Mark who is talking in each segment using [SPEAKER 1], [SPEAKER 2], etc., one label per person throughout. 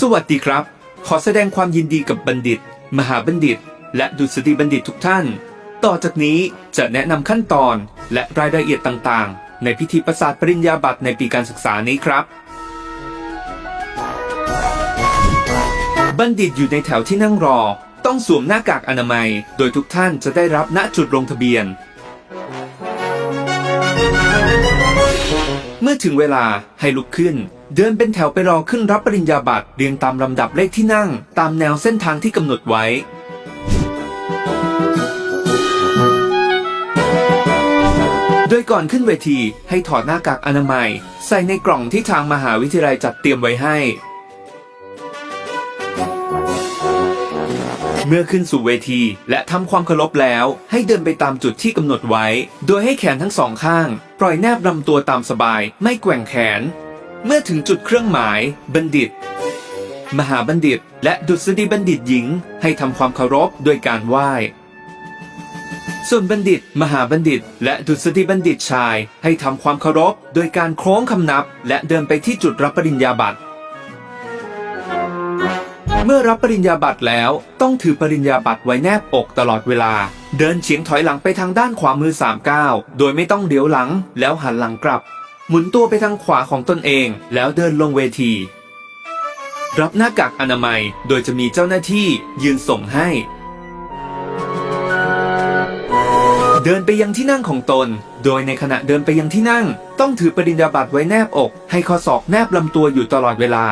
[SPEAKER 1] สวัสดีครับ ขอแสดงความยินดีกับบัณฑิต มหาบัณฑิต และดุษฎีบัณฑิตทุกท่าน ต่อจากนี้จะแนะนำขั้นตอนและรายละเอียดต่างๆ ในพิธีประสาทปริญญาบัตรในปีการศึกษานี้ครับ บัณฑิตอยู่ในแถวที่นั่งรอ ต้องสวมหน้ากากอนามัย โดยทุกท่านจะได้รับณจุดลงทะเบียน เมื่อถึงเวลาให้ลุกขึ้น เดินเป็นแถวไปรอขึ้นรับปริญญาบัตรเรียงตามลำดับเลขที่นั่ง ตามแนวเส้นทางที่กำหนดไว้ โดยก่อนขึ้นเวทีให้ถอดหน้ากากอนามัย ใส่ในกล่องที่ทางมหาวิทยาลัยจัดเตรียมไว้ให้ เมื่อขึ้นสู่เวที และทำความเคารพแล้ว ให้เดินไปตามจุดที่กำหนดไว้ โดยให้แขนทั้งสองข้าง ปล่อยแนบลำตัวตามสบาย ไม่แกว่งแขน เมื่อถึงจุดเครื่องหมาย บัณฑิต มหาบัณฑิต และดุษฎีบัณฑิตหญิง ให้ทำความเคารพโดยการไหว้ส่วนบัณฑิต มหาบัณฑิต และดุษฎีบัณฑิตชาย ให้ทำความเคารพ โดยการโค้งคำนับ และเดินไปที่จุดรับปริญญาบัตร เมื่อรับปริญญาบัตรแล้ว ต้องถือปริญญาบัตรไว้แนบอกตลอดเวลา เดินเฉียงถอยหลังไปทางด้านขวามือ3ก้าวโดยไม่ต้องเลี้ยวหลัง แล้วหันหลังกลับ หมุนตัวไปทางขวาของตนเอง แล้วเดินลงเวที รับหน้ากากอนามัยโดยจะมีเจ้าหน้าที่ยืนส่งให้ เดินไปยังที่นั่งของตน โดยในขณะเดินไปยังที่นั่ง ต้องถือปริญญาบัตรไว้แนบอก ให้ข้อศอกแนบลำตัวอยู่ตลอดเวลา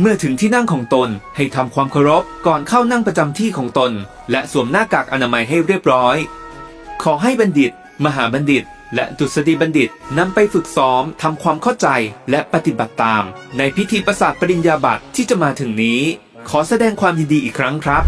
[SPEAKER 1] เมื่อถึงที่นั่งของตนให้ทำความเคารพก่อนเข้านั่งประจำที่ของตน และสวมหน้ากากอนามัยให้เรียบร้อย ขอให้บัณฑิต มหาบัณฑิต และดุษฎีบัณฑิตนำไปฝึกซ้อมทำความเข้าใจและปฏิบัติตาม ในพิธีประสาทปริญญาบัตรที่จะมาถึงนี้ ขอแสดงความยินดีอีกครั้งครับ